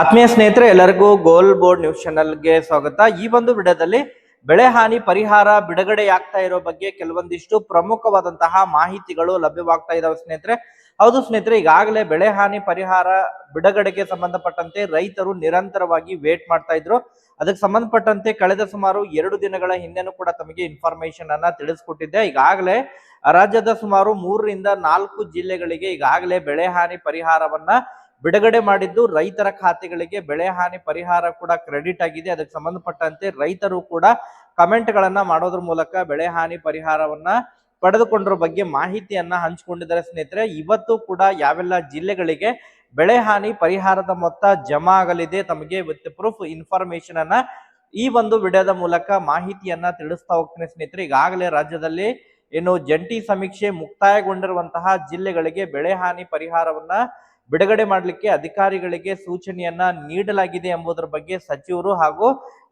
ಆತ್ಮೀಯ ಸ್ನೇಹಿತರೆ, ಎಲ್ಲರಿಗೂ ಗೋಲ್ ಬೋರ್ಡ್ ನ್ಯೂಸ್ ಚಾನೆಲ್ಗೆ ಸ್ವಾಗತ. ಈ ಒಂದು ವಿಡಿಯೋದಲ್ಲಿ ಬೆಳೆ ಹಾನಿ ಪರಿಹಾರ ಬಿಡುಗಡೆಯಾಗ್ತಾ ಇರೋ ಬಗ್ಗೆ ಕೆಲವೊಂದಿಷ್ಟು ಪ್ರಮುಖವಾದಂತಹ ಮಾಹಿತಿಗಳು ಲಭ್ಯವಾಗ್ತಾ ಇದಾವೆ ಸ್ನೇಹಿತರೆ. ಹೌದು ಸ್ನೇಹಿತರೆ, ಈಗಾಗಲೇ ಬೆಳೆ ಹಾನಿ ಪರಿಹಾರ ಬಿಡುಗಡೆಗೆ ಸಂಬಂಧಪಟ್ಟಂತೆ ರೈತರು ನಿರಂತರವಾಗಿ ವೇಟ್ ಮಾಡ್ತಾ ಇದ್ರು. ಅದಕ್ಕೆ ಸಂಬಂಧಪಟ್ಟಂತೆ ಕಳೆದ ಸುಮಾರು ಎರಡು ದಿನಗಳ ಹಿಂದೆನೂ ಕೂಡ ತಮಗೆ ಇನ್ಫಾರ್ಮೇಶನ್ ಅನ್ನ ತಿಳಿಸ್ಕೊಟ್ಟಿದ್ದೆ. ಈಗಾಗಲೇ ರಾಜ್ಯದ ಸುಮಾರು ಮೂರರಿಂದ ನಾಲ್ಕು ಜಿಲ್ಲೆಗಳಿಗೆ ಈಗಾಗಲೇ ಬೆಳೆ ಹಾನಿ ಪರಿಹಾರವನ್ನ ಬಿಡುಗಡೆ ಮಾಡಿದ್ದು ರೈತರ ಖಾತೆಗಳಿಗೆ ಬೆಳೆ ಹಾನಿ ಪರಿಹಾರ ಕೂಡ ಕ್ರೆಡಿಟ್ ಆಗಿದೆ. ಅದಕ್ಕೆ ಸಂಬಂಧಪಟ್ಟಂತೆ ರೈತರು ಕೂಡ ಕಮೆಂಟ್ ಗಳನ್ನ ಮಾಡೋದ್ರ ಮೂಲಕ ಬೆಳೆ ಹಾನಿ ಪರಿಹಾರವನ್ನ ಪಡೆದುಕೊಂಡ್ರ ಬಗ್ಗೆ ಮಾಹಿತಿಯನ್ನ ಹಂಚಿಕೊಂಡಿದ್ದಾರೆ ಸ್ನೇಹಿತರೆ. ಇವತ್ತು ಕೂಡ ಯಾವೆಲ್ಲ ಜಿಲ್ಲೆಗಳಿಗೆ ಬೆಳೆ ಹಾನಿ ಪರಿಹಾರದ ಮೊತ್ತ ಜಮಾ ಆಗಲಿದೆ ತಮಗೆ ವಿತ್ ಪ್ರೂಫ್ ಇನ್ಫಾರ್ಮೇಶನ್ ಅನ್ನ ಈ ಒಂದು ವಿಡಿಯೋದ ಮೂಲಕ ಮಾಹಿತಿಯನ್ನ ತಿಳಿಸ್ತಾ ಹೋಗ್ತೇನೆ ಸ್ನೇಹಿತರೆ. ಈಗಾಗಲೇ ರಾಜ್ಯದಲ್ಲಿ ಏನು ಜಂಟಿ ಸಮೀಕ್ಷೆ ಮುಕ್ತಾಯಗೊಂಡಿರುವಂತಹ ಜಿಲ್ಲೆಗಳಿಗೆ ಬೆಳೆ ಹಾನಿ ಪರಿಹಾರವನ್ನ ಬಿಡುಗಡೆ ಮಾಡಲಿಕ್ಕೆ ಅಧಿಕಾರಿಗಳಿಗೆ ಸೂಚನೆಯನ್ನ ನೀಡಲಾಗಿದೆ ಎಂಬುದರ ಬಗ್ಗೆ ಸಚಿವರು ಹಾಗೂ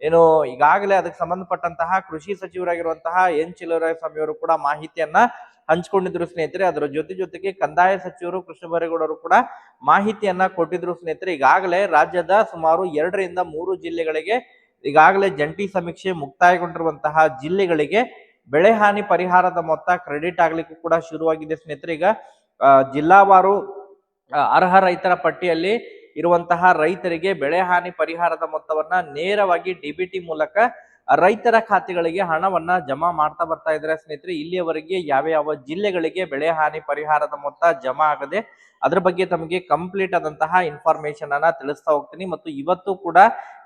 ಏನು ಈಗಾಗಲೇ ಅದಕ್ಕೆ ಸಂಬಂಧಪಟ್ಟಂತಹ ಕೃಷಿ ಸಚಿವರಾಗಿರುವಂತಹ ಎನ್ ಸ್ವಾಮಿ ಅವರು ಕೂಡ ಮಾಹಿತಿಯನ್ನ ಹಂಚ್ಕೊಂಡಿದ್ರು ಸ್ನೇಹಿತರೆ. ಅದರ ಜೊತೆ ಜೊತೆಗೆ ಕಂದಾಯ ಸಚಿವರು ಕೃಷ್ಣ ಬೈರೇಗೌಡರು ಕೂಡ ಮಾಹಿತಿಯನ್ನ ಕೊಟ್ಟಿದ್ರು ಸ್ನೇಹಿತರೆ. ಈಗಾಗಲೇ ರಾಜ್ಯದ ಸುಮಾರು ಎರಡರಿಂದ ಮೂರು ಜಿಲ್ಲೆಗಳಿಗೆ ಈಗಾಗಲೇ ಜಂಟಿ ಸಮೀಕ್ಷೆ ಮುಕ್ತಾಯಗೊಂಡಿರುವಂತಹ ಜಿಲ್ಲೆಗಳಿಗೆ ಬೆಳೆ ಹಾನಿ ಪರಿಹಾರದ ಮೊತ್ತ ಕ್ರೆಡಿಟ್ ಆಗ್ಲಿಕ್ಕೂ ಕೂಡ ಶುರುವಾಗಿದೆ ಸ್ನೇಹಿತರೆ. ಈಗ ಜಿಲ್ಲಾವಾರು ಅರ್ಹ ರೈತರ ಪಟ್ಟಿಯಲ್ಲಿ ಇರುವಂತಹ ರೈತರಿಗೆ ಬೆಳೆ ಹಾನಿ ಪರಿಹಾರದ ಮೊತ್ತವನ್ನ ನೇರವಾಗಿ ಡಿಬಿಟಿ ಮೂಲಕ ರೈತರ ಖಾತೆಗಳಿಗೆ ಹಣವನ್ನ ಜಮಾ ಮಾಡ್ತಾ ಬರ್ತಾ ಇದ್ದಾರೆ ಸ್ನೇಹಿತರೆ. ಇಲ್ಲಿಯವರೆಗೆ ಯಾವ ಯಾವ ಜಿಲ್ಲೆಗಳಿಗೆ ಬೆಳೆ ಹಾನಿ ಪರಿಹಾರದ ಮೊತ್ತ ಜಮಾ ಆಗದೆ ಅದ್ರ ಬಗ್ಗೆ ತಮಗೆ ಕಂಪ್ಲೀಟ್ ಆದಂತಹ ಇನ್ಫಾರ್ಮೇಶನ್ ಅನ್ನ ತಿಳಿಸ್ತಾ ಹೋಗ್ತೀನಿ. ಮತ್ತು ಇವತ್ತು ಕೂಡ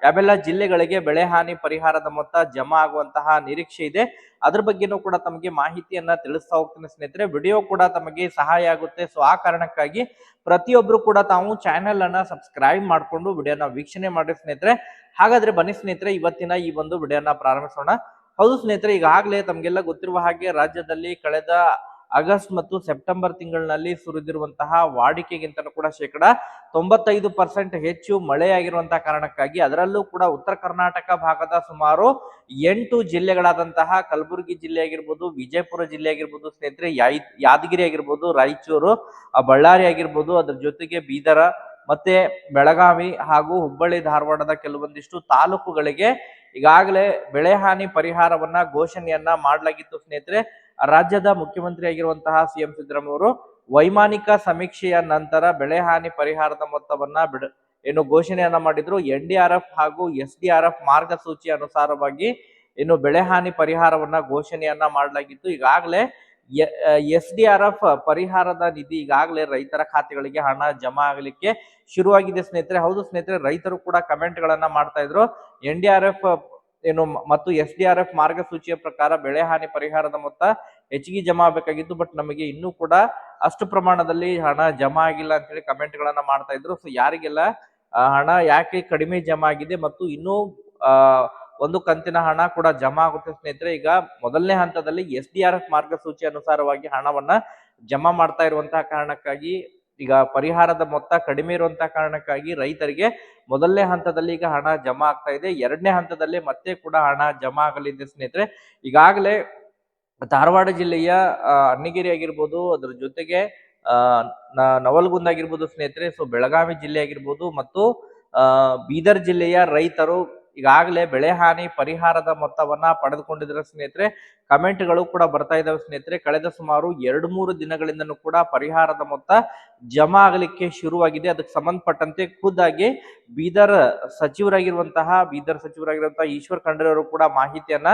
ಯಾವೆಲ್ಲ ಜಿಲ್ಲೆಗಳಿಗೆ ಬೆಳೆ ಹಾನಿ ಪರಿಹಾರದ ಮೊತ್ತ ಜಮಾ ಆಗುವಂತಹ ನಿರೀಕ್ಷೆ ಇದೆ, ಅದ್ರ ಬಗ್ಗೆನೂ ಕೂಡ ತಮಗೆ ಮಾಹಿತಿಯನ್ನ ತಿಳಿಸ್ತಾ ಹೋಗ್ತೀನಿ ಸ್ನೇಹಿತರೆ. ವಿಡಿಯೋ ಕೂಡ ತಮಗೆ ಸಹಾಯ ಆಗುತ್ತೆ. ಸೊ ಆ ಕಾರಣಕ್ಕಾಗಿ ಪ್ರತಿಯೊಬ್ರು ಕೂಡ ತಾವು ಚಾನೆಲ್ ಅನ್ನ ಸಬ್ಸ್ಕ್ರೈಬ್ ಮಾಡಿಕೊಂಡು ವಿಡಿಯೋನ ವೀಕ್ಷಣೆ ಮಾಡಿ ಸ್ನೇಹಿತರೆ. ಹಾಗಾದ್ರೆ ಬನ್ನಿ ಸ್ನೇಹಿತರೆ, ಇವತ್ತಿನ ಈ ಒಂದು ವಿಡಿಯೋನ ಪ್ರಾರಂಭಿಸೋಣ. ಹೌದು ಸ್ನೇಹಿತರೆ, ಈಗಾಗಲೇ ತಮಗೆಲ್ಲ ಗೊತ್ತಿರುವ ಹಾಗೆ ರಾಜ್ಯದಲ್ಲಿ ಕಳೆದ ಆಗಸ್ಟ್ ಮತ್ತು ಸೆಪ್ಟೆಂಬರ್ ತಿಂಗಳಿನಲ್ಲಿ ಸುರಿದಿರುವಂತಹ ವಾಡಿಕೆಗಿಂತ ಕೂಡ ಶೇಕಡ ತೊಂಬತ್ತೈದು ಪರ್ಸೆಂಟ್ ಹೆಚ್ಚು ಮಳೆಯಾಗಿರುವಂತಹ ಕಾರಣಕ್ಕಾಗಿ ಅದರಲ್ಲೂ ಕೂಡ ಉತ್ತರ ಕರ್ನಾಟಕ ಭಾಗದ ಸುಮಾರು ಎಂಟು ಜಿಲ್ಲೆಗಳಾದಂತಹ ಕಲಬುರಗಿ ಜಿಲ್ಲೆ ಆಗಿರ್ಬೋದು ವಿಜಯಪುರ ಜಿಲ್ಲೆ ಆಗಿರ್ಬೋದು ಸ್ನೇಹಿತರೆ ಯಾದಗಿರಿ ಆಗಿರ್ಬೋದು ರಾಯಚೂರು, ಬಳ್ಳಾರಿ ಆಗಿರ್ಬೋದು, ಅದ್ರ ಜೊತೆಗೆ ಬೀದರ ಮತ್ತೆ ಬೆಳಗಾವಿ ಹಾಗೂ ಹುಬ್ಬಳ್ಳಿ ಧಾರವಾಡದ ಕೆಲವೊಂದಿಷ್ಟು ತಾಲೂಕುಗಳಿಗೆ ಈಗಾಗಲೇ ಬೆಳೆ ಹಾನಿ ಪರಿಹಾರವನ್ನ ಘೋಷಣೆಯನ್ನ ಮಾಡಲಾಗಿತ್ತು. ಸ್ನೇಹಿತರೆ, ರಾಜ್ಯದ ಮುಖ್ಯಮಂತ್ರಿ ಆಗಿರುವಂತಹ ಸಿಎಂ ಸಿದ್ದರಾಮಯ್ಯ ವೈಮಾನಿಕ ಸಮೀಕ್ಷೆಯ ನಂತರ ಬೆಳೆ ಹಾನಿ ಪರಿಹಾರದ ಮೊತ್ತವನ್ನ ಬಿಡ, ಏನು ಘೋಷಣೆಯನ್ನ ಮಾಡಿದ್ರು. ಎನ್ ಡಿ ಆರ್ ಎಫ್ ಹಾಗೂ ಎಸ್ ಡಿ ಆರ್ ಎಫ್ ಮಾರ್ಗಸೂಚಿ ಅನುಸಾರವಾಗಿ ಏನು ಬೆಳೆ ಹಾನಿ ಪರಿಹಾರವನ್ನ ಘೋಷಣೆಯನ್ನ ಮಾಡಲಾಗಿತ್ತು. ಈಗಾಗಲೇ ಎಸ್ ಡಿ ಆರ್ ಎಫ್ ಪರಿಹಾರದ ನಿಧಿ ಈಗಾಗಲೇ ರೈತರ ಖಾತೆಗಳಿಗೆ ಹಣ ಜಮಾ ಆಗಲಿಕ್ಕೆ ಶುರುವಾಗಿದೆ ಸ್ನೇಹಿತರೆ. ಹೌದು ಸ್ನೇಹಿತರೆ, ರೈತರು ಕೂಡ ಕಮೆಂಟ್ ಗಳನ್ನ ಮಾಡ್ತಾ ಇದ್ರು. ಎನ್ ಡಿ ಆರ್ ಎಫ್ ಏನು ಮತ್ತು ಎಸ್ ಡಿ ಆರ್ ಎಫ್ ಮಾರ್ಗಸೂಚಿಯ ಪ್ರಕಾರ ಬೆಳೆ ಹಾನಿ ಪರಿಹಾರದ ಮೊತ್ತ ಹೆಚ್ಚಿಗೆ ಜಮಾ ಆಗಬೇಕಾಗಿತ್ತು, ಬಟ್ ನಮಗೆ ಇನ್ನೂ ಕೂಡ ಅಷ್ಟು ಪ್ರಮಾಣದಲ್ಲಿ ಹಣ ಜಮಾ ಆಗಿಲ್ಲ ಅಂತ ಹೇಳಿ ಕಮೆಂಟ್ ಗಳನ್ನ ಮಾಡ್ತಾ ಇದ್ರು. ಸೊ ಯಾರಿಗೆಲ್ಲ ಹಣ ಯಾಕೆ ಕಡಿಮೆ ಜಮಾ ಆಗಿದೆ ಮತ್ತು ಇನ್ನೂ ಒಂದು ಕಂತಿನ ಹಣ ಕೂಡ ಜಮಾ ಆಗುತ್ತೆ ಸ್ನೇಹಿತರೆ. ಈಗ ಮೊದಲನೇ ಹಂತದಲ್ಲಿ ಎಸ್ ಡಿ ಆರ್ ಎಫ್ ಮಾರ್ಗಸೂಚಿ ಅನುಸಾರವಾಗಿ ಹಣವನ್ನ ಜಮಾ ಮಾಡ್ತಾ ಇರುವಂತಹ ಕಾರಣಕ್ಕಾಗಿ, ಈಗ ಪರಿಹಾರದ ಮೊತ್ತ ಕಡಿಮೆ ಇರುವಂತಹ ಕಾರಣಕ್ಕಾಗಿ ರೈತರಿಗೆ ಮೊದಲನೇ ಹಂತದಲ್ಲಿ ಈಗ ಹಣ ಜಮಾ ಆಗ್ತಾ ಇದೆ. ಎರಡನೇ ಹಂತದಲ್ಲಿ ಮತ್ತೆ ಕೂಡ ಹಣ ಜಮಾ ಆಗಲಿದೆ ಸ್ನೇಹಿತರೆ. ಈಗಾಗಲೇ ಧಾರವಾಡ ಜಿಲ್ಲೆಯ ಅಣ್ಣಿಗೇರಿ ಆಗಿರ್ಬೋದು, ಅದರ ಜೊತೆಗೆ ನವಲಗುಂದ ಆಗಿರ್ಬೋದು ಸ್ನೇಹಿತರೆ. ಸೊ ಬೆಳಗಾವಿ ಜಿಲ್ಲೆ ಆಗಿರ್ಬೋದು ಮತ್ತು ಬೀದರ್ ಜಿಲ್ಲೆಯ ರೈತರು ಈಗಾಗಲೇ ಬೆಳೆ ಹಾನಿ ಪರಿಹಾರದ ಮೊತ್ತವನ್ನ ಪಡೆದುಕೊಂಡಿದ್ರೆ ಸ್ನೇಹಿತರೆ. ಕಮೆಂಟ್ಗಳು ಕೂಡ ಬರ್ತಾ ಇದಾವೆ ಸ್ನೇಹಿತರೆ. ಕಳೆದ ಸುಮಾರು ಎರಡು ಮೂರು ದಿನಗಳಿಂದನೂ ಕೂಡ ಪರಿಹಾರದ ಮೊತ್ತ ಜಮಾ ಆಗಲಿಕ್ಕೆ ಶುರುವಾಗಿದೆ. ಅದಕ್ಕೆ ಸಂಬಂಧಪಟ್ಟಂತೆ ಖುದ್ದಾಗಿ ಬೀದರ್ ಸಚಿವರಾಗಿರುವಂತಹ ಬೀದರ್ ಸಚಿವರಾಗಿರುವಂತಹ ಈಶ್ವರ್ ಖಂಡ್ರೆ ಅವರು ಕೂಡ ಮಾಹಿತಿಯನ್ನ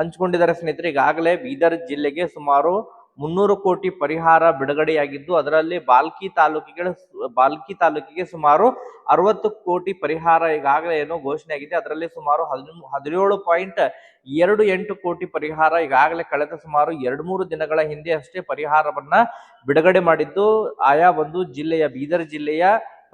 ಹಂಚಿಕೊಂಡಿದ್ದಾರೆ ಸ್ನೇಹಿತರೆ. ಈಗಾಗಲೇ ಬೀದರ್ ಜಿಲ್ಲೆಗೆ ಸುಮಾರು ಮುನ್ನೂರು ಕೋಟಿ ಪರಿಹಾರ ಬಿಡುಗಡೆಯಾಗಿದ್ದು, ಅದರಲ್ಲಿ ಬಾಲ್ಕಿ ತಾಲೂಕಿಗೆ ಬಾಲ್ಕಿ ತಾಲೂಕಿಗೆ ಸುಮಾರು ಅರವತ್ತು ಕೋಟಿ ಪರಿಹಾರ ಈಗಾಗಲೇ ಏನೋ ಘೋಷಣೆ ಆಗಿದೆ ಅದರಲ್ಲಿ ಸುಮಾರು ಹದಿನೂ ಹದಿನೇಳು ಪಾಯಿಂಟ್ ಎರಡು ಎಂಟು ಕೋಟಿ ಪರಿಹಾರ ಈಗಾಗಲೇ ಕಳೆದ ಸುಮಾರು ಎರಡು ಮೂರು ದಿನಗಳ ಹಿಂದೆ ಅಷ್ಟೇ ಪರಿಹಾರವನ್ನ ಬಿಡುಗಡೆ ಮಾಡಿದ್ದು, ಆಯಾ ಒಂದು ಜಿಲ್ಲೆಯ, ಬೀದರ್ ಜಿಲ್ಲೆಯ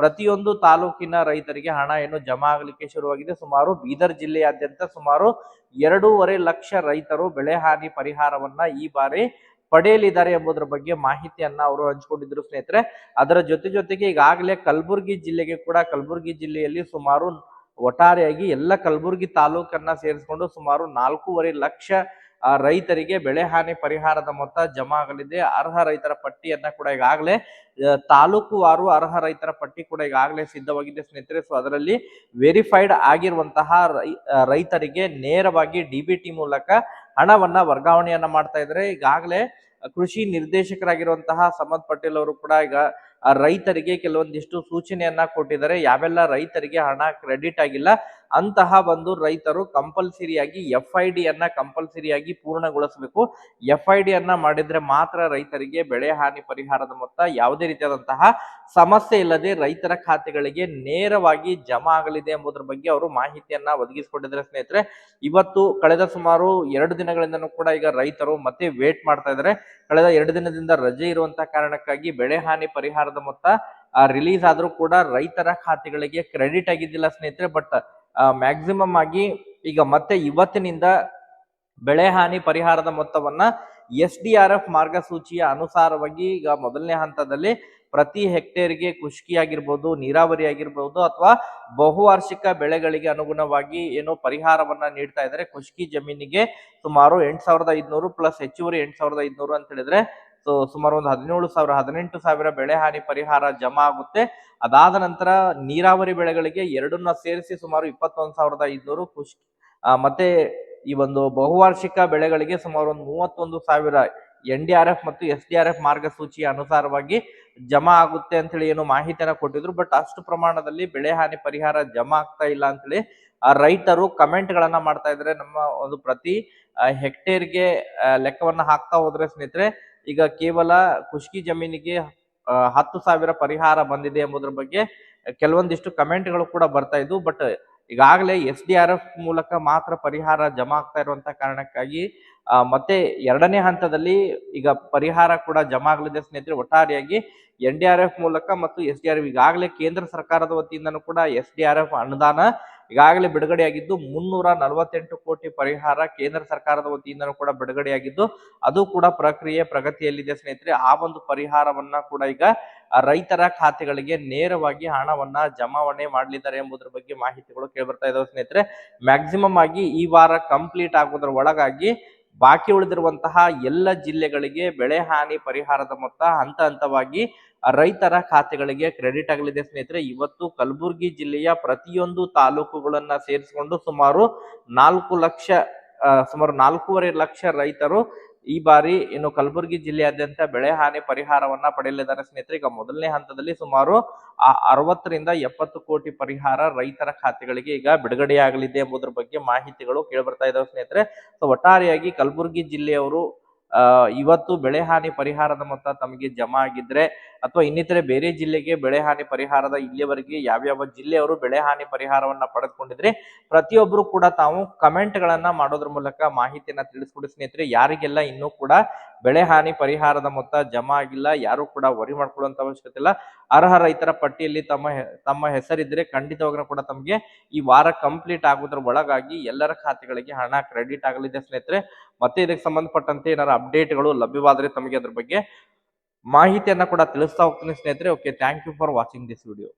ಪ್ರತಿಯೊಂದು ತಾಲೂಕಿನ ರೈತರಿಗೆ ಹಣ ಏನು ಜಮಾ ಆಗಲಿಕ್ಕೆ ಶುರುವಾಗಿದೆ. ಸುಮಾರು ಬೀದರ್ ಜಿಲ್ಲೆಯಾದ್ಯಂತ ಸುಮಾರು ಎರಡೂವರೆ ಲಕ್ಷ ರೈತರು ಬೆಳೆ ಹಾನಿ ಪರಿಹಾರವನ್ನ ಈ ಬಾರಿ ಪಡೆಯಲಿದ್ದಾರೆ ಎಂಬುದರ ಬಗ್ಗೆ ಮಾಹಿತಿಯನ್ನ ಅವರು ಹಂಚಿಕೊಂಡಿದ್ರು ಸ್ನೇಹಿತರೆ. ಅದರ ಜೊತೆ ಜೊತೆಗೆ ಈಗಾಗಲೇ ಕಲಬುರಗಿ ಜಿಲ್ಲೆಗೆ ಕೂಡ ಕಲಬುರಗಿ ಜಿಲ್ಲೆಯಲ್ಲಿ ಸುಮಾರು ಒಟ್ಟಾರೆಯಾಗಿ ಎಲ್ಲ ಕಲಬುರಗಿ ತಾಲೂಕನ್ನ ಸೇರಿಸಿಕೊಂಡು ಸುಮಾರು ನಾಲ್ಕೂವರೆ ಲಕ್ಷ ರೈತರಿಗೆ ಬೆಳೆ ಹಾನಿ ಪರಿಹಾರದ ಮೊತ್ತ ಜಮಾ ಆಗಲಿದೆ. ಅರ್ಹ ರೈತರ ಪಟ್ಟಿಯನ್ನ ಕೂಡ ಈಗಾಗಲೇ ತಾಲೂಕುವಾರು ಅರ್ಹ ರೈತರ ಪಟ್ಟಿ ಕೂಡ ಈಗಾಗಲೇ ಸಿದ್ಧವಾಗಿದೆ ಸ್ನೇಹಿತರೆ. ಸೊ ಅದರಲ್ಲಿ ವೆರಿಫೈಡ್ ಆಗಿರುವಂತಹ ರೈತರಿಗೆ ನೇರವಾಗಿ ಡಿಬಿಟಿ ಮೂಲಕ ಹಣವನ್ನ ವರ್ಗಾವಣೆಯನ್ನ ಮಾಡ್ತಾ ಇದ್ರೆ ಈಗಾಗಲೇ ಕೃಷಿ ನಿರ್ದೇಶಕರಾಗಿರುವಂತಹ ಸಮದ್ ಪಟೇಲ್ ಅವರು ಕೂಡ ಈಗ ರೈತರಿಗೆ ಕೆಲವೊಂದಿಷ್ಟು ಸೂಚನೆಯನ್ನ ಕೊಟ್ಟಿದ್ದಾರೆ. ಯಾವೆಲ್ಲ ರೈತರಿಗೆ ಹಣ ಕ್ರೆಡಿಟ್ ಆಗಿಲ್ಲ ಅಂತಹ ಒಂದು ರೈತರು ಕಂಪಲ್ಸರಿಯಾಗಿ ಎಫ್ ಐ ಡಿ ಅನ್ನ ಕಂಪಲ್ಸರಿಯಾಗಿ ಪೂರ್ಣಗೊಳಿಸಬೇಕು. ಎಫ್ ಐ ಡಿ ಅನ್ನ ಮಾಡಿದ್ರೆ ಮಾತ್ರ ರೈತರಿಗೆ ಬೆಳೆ ಹಾನಿ ಪರಿಹಾರದ ಮೊತ್ತ ಯಾವುದೇ ರೀತಿಯಾದಂತಹ ಸಮಸ್ಯೆ ಇಲ್ಲದೆ ರೈತರ ಖಾತೆಗಳಿಗೆ ನೇರವಾಗಿ ಜಮಾ ಆಗಲಿದೆ ಎಂಬುದರ ಬಗ್ಗೆ ಅವರು ಮಾಹಿತಿಯನ್ನ ಒದಗಿಸಿಕೊಂಡಿದ್ದಾರೆ ಸ್ನೇಹಿತರೆ. ಇವತ್ತು ಕಳೆದ ಸುಮಾರು ಎರಡು ದಿನಗಳಿಂದನೂ ಕೂಡ ಈಗ ರೈತರು ಮತ್ತೆ ವೇಟ್ ಮಾಡ್ತಾ ಇದ್ದಾರೆ. ಕಳೆದ ಎರಡು ದಿನದಿಂದ ರಜೆ ಇರುವಂತಹ ಕಾರಣಕ್ಕಾಗಿ ಬೆಳೆ ಹಾನಿ ಪರಿಹಾರದ ಮೊತ್ತ ರಿಲೀಸ್ ಆದರೂ ಕೂಡ ರೈತರ ಖಾತೆಗಳಿಗೆ ಕ್ರೆಡಿಟ್ ಆಗಿದ್ದಿಲ್ಲ ಸ್ನೇಹಿತರೆ. ಬಟ್ ಮ್ಯಾಕ್ಸಿಮಮ್ ಆಗಿ ಈಗ ಮತ್ತೆ ಇವತ್ತಿನಿಂದ ಬೆಳೆ ಹಾನಿ ಪರಿಹಾರದ ಮೊತ್ತವನ್ನ ಎಸ್ ಡಿ ಆರ್ ಎಫ್ ಮಾರ್ಗಸೂಚಿಯ ಅನುಸಾರವಾಗಿ ಈಗ ಮೊದಲನೇ ಹಂತದಲ್ಲಿ ಪ್ರತಿ ಹೆಕ್ಟೇರ್ಗೆ ಕುಷ್ಕಿ ಆಗಿರ್ಬೋದು ನೀರಾವರಿ ಆಗಿರ್ಬೋದು ಅಥವಾ ಬಹುವಾರ್ಷಿಕ ಬೆಳೆಗಳಿಗೆ ಅನುಗುಣವಾಗಿ ಏನು ಪರಿಹಾರವನ್ನ ನೀಡ್ತಾ ಇದ್ದಾರೆ. ಖುಷ್ಕಿ ಜಮೀನಿಗೆ ಸುಮಾರು ಎಂಟ್ ಸಾವಿರದ ಐದ್ನೂರು ಪ್ಲಸ್ ಹೆಚ್ಚುವರಿ ಎಂಟ್ ಸಾವಿರದ ಐದ್ನೂರು ಅಂತ ಹೇಳಿದ್ರೆ ಸೊ ಸುಮಾರು ಒಂದು ಹದಿನೇಳು ಸಾವಿರ, ಹದಿನೆಂಟು ಸಾವಿರ ಬೆಳೆ ಹಾನಿ ಪರಿಹಾರ ಜಮಾ ಆಗುತ್ತೆ. ಅದಾದ ನಂತರ ನೀರಾವರಿ ಬೆಳೆಗಳಿಗೆ ಎರಡನ್ನ ಸೇರಿಸಿ ಸುಮಾರು ಇಪ್ಪತ್ತೊಂದು ಸಾವಿರದ ಐದುನೂರು ಖುಷ್ ಮತ್ತೆ ಈ ಒಂದು ಬಹುವಾರ್ಷಿಕ ಬೆಳೆಗಳಿಗೆ ಸುಮಾರು ಒಂದು ಮೂವತ್ತೊಂದು ಸಾವಿರ ಎನ್ ಡಿ ಆರ್ ಎಫ್ ಮತ್ತು ಎಸ್ ಡಿ ಆರ್ ಎಫ್ ಮಾರ್ಗಸೂಚಿಯ ಅನುಸಾರವಾಗಿ ಜಮಾ ಆಗುತ್ತೆ ಅಂತೇಳಿ ಏನು ಮಾಹಿತಿಯನ್ನ ಕೊಟ್ಟಿದ್ರು. ಬಟ್ ಅಷ್ಟು ಪ್ರಮಾಣದಲ್ಲಿ ಬೆಳೆ ಹಾನಿ ಪರಿಹಾರ ಜಮಾ ಆಗ್ತಾ ಇಲ್ಲ ಅಂತೇಳಿ ರೈತರು ಕಮೆಂಟ್ ಗಳನ್ನ ಮಾಡ್ತಾ ಇದ್ರೆ ನಮ್ಮ ಒಂದು ಪ್ರತಿ ಹೆಕ್ಟೇರ್ಗೆ ಲೆಕ್ಕವನ್ನ ಹಾಕ್ತಾ ಹೋದ್ರೆ ಸ್ನೇಹಿತರೆ, ಈಗ ಕೇವಲ ಖುಷ್ಕಿ ಜಮೀನಿಗೆ ಹತ್ತು ಸಾವಿರ ಪರಿಹಾರ ಬಂದಿದೆ ಎಂಬುದರ ಬಗ್ಗೆ ಕೆಲವೊಂದಿಷ್ಟು ಕಮೆಂಟ್ಗಳು ಕೂಡ ಬರ್ತಾ ಇದ್ವು. ಬಟ್ ಈಗಾಗಲೇ ಎಸ್ ಡಿ ಆರ್ ಎಫ್ ಮೂಲಕ ಮಾತ್ರ ಪರಿಹಾರ ಜಮಾ ಆಗ್ತಾ ಇರುವಂತಹ ಕಾರಣಕ್ಕಾಗಿ ಮತ್ತೆ ಎರಡನೇ ಹಂತದಲ್ಲಿ ಈಗ ಪರಿಹಾರ ಕೂಡ ಜಮಾ ಆಗಲಿದೆ ಸ್ನೇಹಿತರೆ. ಒಟ್ಟಾರೆಯಾಗಿ ಎನ್ ಡಿ ಆರ್ ಎಫ್ ಮೂಲಕ ಮತ್ತು ಎಸ್ ಡಿ ಆರ್ ಎಫ್, ಈಗಾಗಲೇ ಕೇಂದ್ರ ಸರ್ಕಾರದ ವತಿಯಿಂದನೂ ಕೂಡ ಎಸ್ ಡಿ ಆರ್ ಎಫ್ ಅನುದಾನ ಈಗಾಗಲೇ ಬಿಡುಗಡೆಯಾಗಿದ್ದು ಮುನ್ನೂರ ನಲವತ್ತೆಂಟು ಕೋಟಿ ಪರಿಹಾರ ಕೇಂದ್ರ ಸರ್ಕಾರದ ವತಿಯಿಂದನೂ ಕೂಡ ಬಿಡುಗಡೆಯಾಗಿದ್ದು, ಅದು ಕೂಡ ಪ್ರಕ್ರಿಯೆ ಪ್ರಗತಿಯಲ್ಲಿದೆ ಸ್ನೇಹಿತರೆ. ಆ ಒಂದು ಪರಿಹಾರವನ್ನ ಕೂಡ ಈಗ ರೈತರ ಖಾತೆಗಳಿಗೆ ನೇರವಾಗಿ ಹಣವನ್ನ ಜಮಾವಣೆ ಮಾಡಲಿದ್ದಾರೆ ಎಂಬುದರ ಬಗ್ಗೆ ಮಾಹಿತಿಗಳು ಕೇಳ್ಬರ್ತಾ ಇದಾವೆ ಸ್ನೇಹಿತರೆ. ಮ್ಯಾಕ್ಸಿಮಮ್ ಆಗಿ ಈ ವಾರ ಕಂಪ್ಲೀಟ್ ಆಗೋದ್ರ ಒಳಗಾಗಿ ಬಾಕಿ ಉಳಿದಿರುವಂತಹ ಎಲ್ಲ ಜಿಲ್ಲೆಗಳಿಗೆ ಬೆಳೆ ಹಾನಿ ಪರಿಹಾರದ ಮೊತ್ತ ಹಂತ ಹಂತವಾಗಿ ರೈತರ ಖಾತೆಗಳಿಗೆ ಕ್ರೆಡಿಟ್ ಆಗಲಿದೆ ಸ್ನೇಹಿತರೆ. ಇವತ್ತು ಕಲಬುರಗಿ ಜಿಲ್ಲೆಯ ಪ್ರತಿಯೊಂದು ತಾಲೂಕುಗಳನ್ನ ಸೇರಿಸಿಕೊಂಡು ಸುಮಾರು ನಾಲ್ಕು ಲಕ್ಷ ಸುಮಾರು ನಾಲ್ಕೂವರೆ ಲಕ್ಷ ರೈತರು ಈ ಬಾರಿ ಇನ್ನು ಕಲಬುರಗಿ ಜಿಲ್ಲೆಯಾದ್ಯಂತ ಬೆಳೆ ಹಾನಿ ಪರಿಹಾರವನ್ನ ಪಡೆಯಲಿದ್ದಾರೆ. ಸ್ನೇಹಿತರೆ, ಈಗ ಮೊದಲನೇ ಹಂತದಲ್ಲಿ ಸುಮಾರು ಅರವತ್ತರಿಂದ ಎಪ್ಪತ್ತು ಕೋಟಿ ಪರಿಹಾರ ರೈತರ ಖಾತೆಗಳಿಗೆ ಈಗ ಬಿಡುಗಡೆಯಾಗಲಿದೆ ಎಂಬುದರ ಬಗ್ಗೆ ಮಾಹಿತಿಗಳು ಕೇಳಿ ಬರ್ತಾ ಇದಾವೆ. ಸ್ನೇಹಿತರೆ, ಸೊ, ಒಟ್ಟಾರೆಯಾಗಿ ಕಲಬುರಗಿ ಜಿಲ್ಲೆಯವರು ಇವತ್ತು ಬೆಳೆ ಹಾನಿ ಪರಿಹಾರದ ಮೊತ್ತ ತಮಗೆ ಜಮಾ ಆಗಿದ್ರೆ ಅಥವಾ ಇನ್ನಿತರೆ ಬೇರೆ ಜಿಲ್ಲೆಗೆ ಬೆಳೆ ಹಾನಿ ಪರಿಹಾರದ ಇಲ್ಲಿಯವರೆಗೆ ಯಾವ್ಯಾವ ಜಿಲ್ಲೆಯವರು ಬೆಳೆ ಹಾನಿ ಪರಿಹಾರವನ್ನ ಪಡೆದುಕೊಂಡಿದ್ರೆ ಪ್ರತಿಯೊಬ್ಬರು ಕೂಡ ತಾವು ಕಮೆಂಟ್ ಗಳನ್ನ ಮಾಡೋದ್ರ ಮೂಲಕ ಮಾಹಿತಿಯನ್ನ ತಿಳಿಸ್ಕೊಡಿ ಸ್ನೇಹಿತರೆ. ಯಾರಿಗೆಲ್ಲ ಇನ್ನೂ ಕೂಡ ಬೆಳೆ ಹಾನಿ ಪರಿಹಾರದ ಮೊತ್ತ ಜಮಾ ಆಗಿಲ್ಲ, ಯಾರು ಕೂಡ ವರಿ ಮಾಡ್ಕೊಳ್ಳುವಂತ ಅವಶ್ಯಕತೆ ಇಲ್ಲ. ಅರ್ಹ ರೈತರ ಪಟ್ಟಿಯಲ್ಲಿ ತಮ್ಮ ತಮ್ಮ ಹೆಸರಿದ್ರೆ ಖಂಡಿತವಾಗ್ಲೂ ಕೂಡ ತಮಗೆ ಈ ವಾರ ಕಂಪ್ಲೀಟ್ ಆಗೋದ್ರ ಒಳಗಾಗಿ ಎಲ್ಲರ ಖಾತೆಗಳಿಗೆ ಹಣ ಕ್ರೆಡಿಟ್ ಆಗಲಿದೆ ಸ್ನೇಹಿತರೆ. ಮತ್ತೆ ಇದಕ್ಕೆ ಸಂಬಂಧಪಟ್ಟಂತೆ ಏನಾದ್ರು ಅಪ್ಡೇಟ್ಗಳು ಲಭ್ಯವಾದರೆ ತಮಗೆ ಅದ್ರ ಬಗ್ಗೆ ಮಾಹಿತಿಯನ್ನ ಕೂಡ ತಿಳಿಸ್ತಾ ಹೋಗ್ತೀನಿ ಸ್ನೇಹಿತರೆ. Okay thank you for watching this video